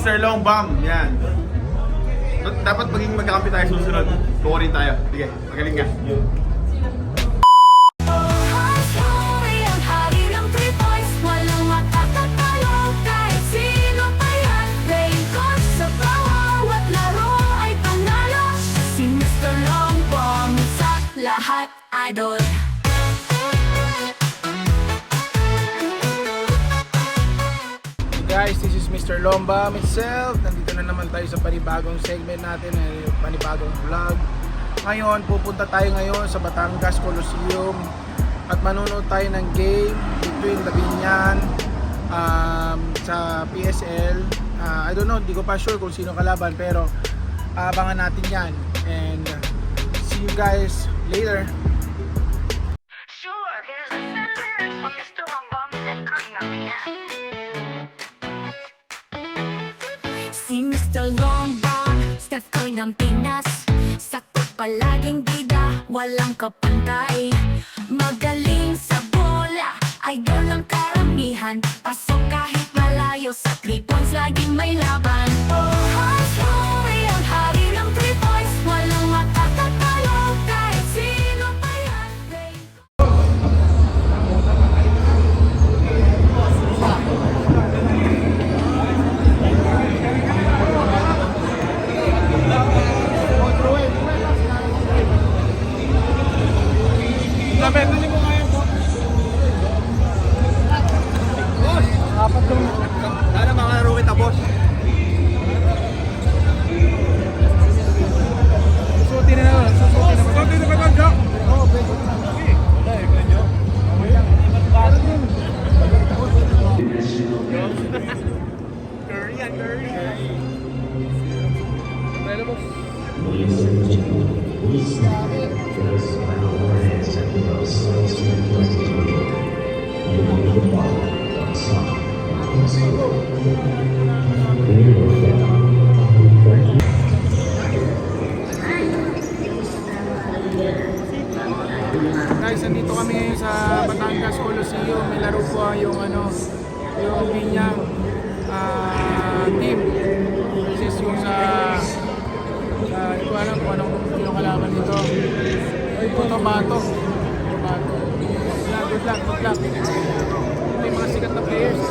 Mr. Long Bomb, yan. Dap- Dapat maging magkakampi tayo susunod. Kuha rin tayo. Sige, magaling ka. Hustle, Guys, this is Mr. Lomba myself. Nandito na naman tayo sa panibagong segment natin, eh, panibagong vlog. Ngayon, pupunta tayo ngayon sa Batangas Coliseum at manonood tayo ng game between Labinyan um, sa PSL. Ah, I don't know, hindi ko pa sure kung sino kalaban pero abangan natin yan. And uh, see you guys later. Sure, here's the sentence Curry ng Pinas. Sakto palaging bida, walang kapantay. Magaling sa bola, idol ng karamihan. Pasok kahit malayo sa three points, laging may laban. Hustle, ang hari Sana mga laro kita, boss. Susutin na naman. Susutin na naman. Curry Guys, nandito kami ngayon sa Batangas Coliseum. May laro po yung ano, yung Binyang ah, team. This is yung sa sa hindi ko alam kung anong yung kalaban nito. Ito Bato. Bato. Yeah, good luck, good luck. Ito yung mga sikat na players.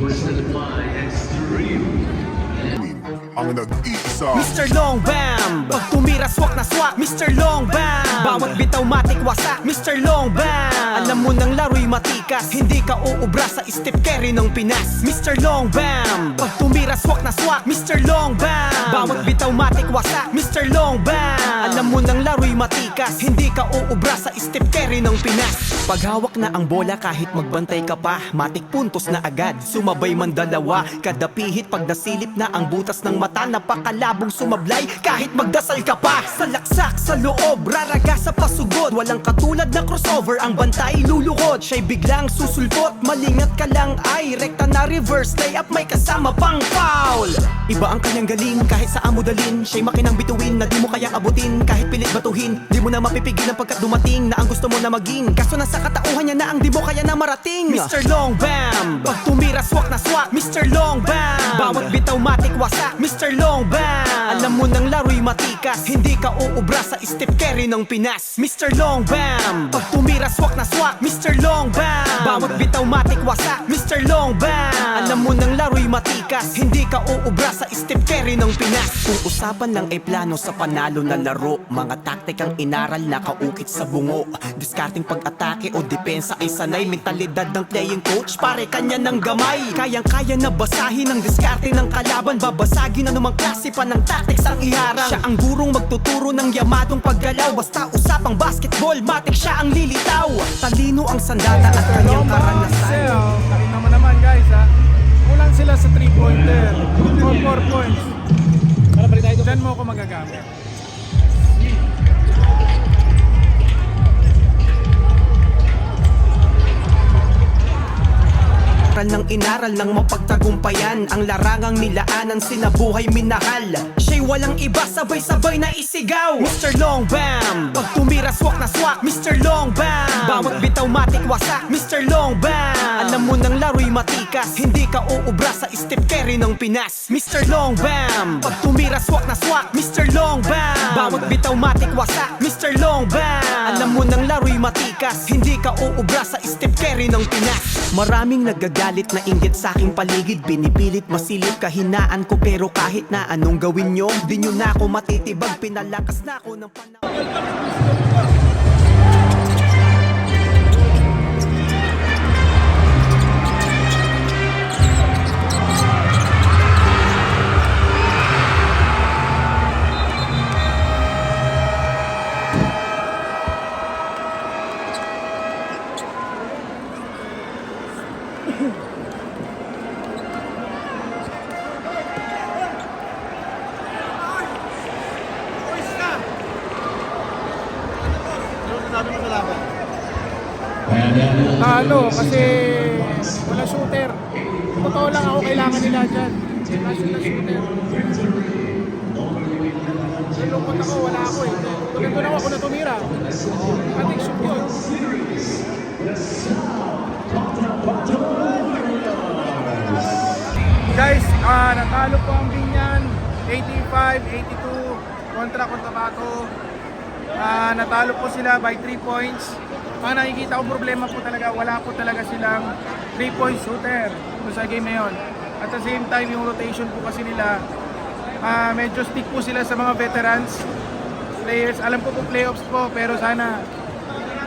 was my extreme. Ang nag-iisa Mr. Long Bam Pag tumira swak na swak Mr. Long Bam Bawat bitaw matik wasak Mr. Long Bam Alam mo ng laro'y matikas Hindi ka uubra sa step carry ng Pinas Mr. Long Bam Pag tumira swak na swak Mr. Long Bam Bawat bitaw matik wasak Mr. Long Bam Alam mo ng laro'y matikas Hindi ka uubra sa step carry ng Pinas Pag hawak na ang bola kahit magbantay ka pa Matik puntos na agad Sumabay man dalawa Kada pihit pag nasilip na ang butas ng mata Napakalabong sumablay. Kahit magdasal ka pa Sa laksak sa loob Raraga sa pasugod. Walang katulad na crossover Ang bantay luluhod. Siya'y biglang susulpot Malingat ka lang ay Rekta na reverse layup May kasama pang foul. Iba ang kanyang galing Kahit saan mo dalin Siya'y makinang bituin Na di mo kaya abutin. Kahit pilit batuhin Di mo na mapipigilan pagkat dumating Na ang gusto mo na maging. Kaso nasa katauhan niya na ang di mo kaya na marating. Mr. Long Bam Pag tumira swak na swak. Mr. Long Bam Bawat bitaw matik Mr. Long Bam Alam mo ng laro'y matikas Hindi ka uubra sa step carry ng Pinas Mr. Long Bam Pag tumira swak na swak Mr. Long Bam Bawat bitaw matik wasak Mr. Long Bam. Alam mo ng laro'y matikas Hindi ka uubra sa step carry ng Pinas. Kung usapan lang ay plano sa panalo na laro. Mga taktikang inaral na kaukit sa bungo. Discarding pag-atake o depensa ay sanay. Mentalidad ng playing coach pare kanya ng gamay. Kayang-kaya na basahin ang diskarte ng kalaban. Babasagin anumang klase pa ng tactics ang iharang. Siya ang gurong magtuturo ng yamadong paggalaw. Basta usapang basketball, matik siya ang lilitaw. Talino ang sandata at kanyang karanasan. Oh, Nakita mo naman guys ha. Kulang sila sa 3-pointer. 4 points. Diyan mo ako magagamit. Aral ng inaral ng mapagtagumpayan Ang larangang nilaanang sinabuhay minahal Siya'y walang iba sabay-sabay na isigaw Mr. Longbang Bam Pag tumira swak na swak Mr. Long Bam Bawat bitaw matik wasak Mr. Long Bam Alam mo ng laro'y matikas Hindi ka uubra sa step carry ng Pinas Mr. Long Bam Pag tumira swak na swak Mr. Long Bam Bawat bitaw matik wasak Mr. Long Bam Alam mo ng laro'y matikas Hindi ka uubra sa step carry ng Pinas Maraming nagagalit na inggit sa aking paligid Binipilit masilip kahinaan ko Pero kahit na anong gawin nyo Di nyo na ako matitibag Pinalakas na ako ng panahon Let's go. Talo kasi wala shooter. Totoo lang ako kailangan nila dyan. Kaso na shooter. Nalungkot ako, wala ako eh. Tulad doon ako ako na tumira. Ating shoot yun. Guys, ah natalo po ang Binyan 85-82 kontra Cotabato. Ah, natalo po sila by 3 points. Ang nakikita ko problema po talaga, wala po talaga silang 3 point shooter sa game na yun. At the same time, yung rotation po kasi nila, ah, medyo stick po sila sa mga veterans players. Alam ko po playoffs po, pero sana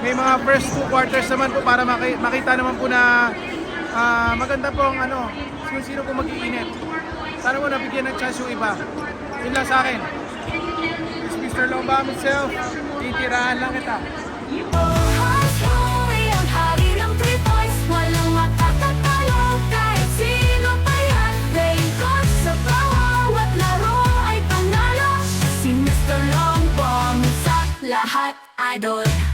may mga first two quarters naman po para maki- makita naman po na ah, maganda po ang ano, kung sino po mag-iinit. Sana po nabigyan ng chance yung iba. Yun lang sa akin. It's Mr. Lombam itself. Titirahan lang kita. Lahat idol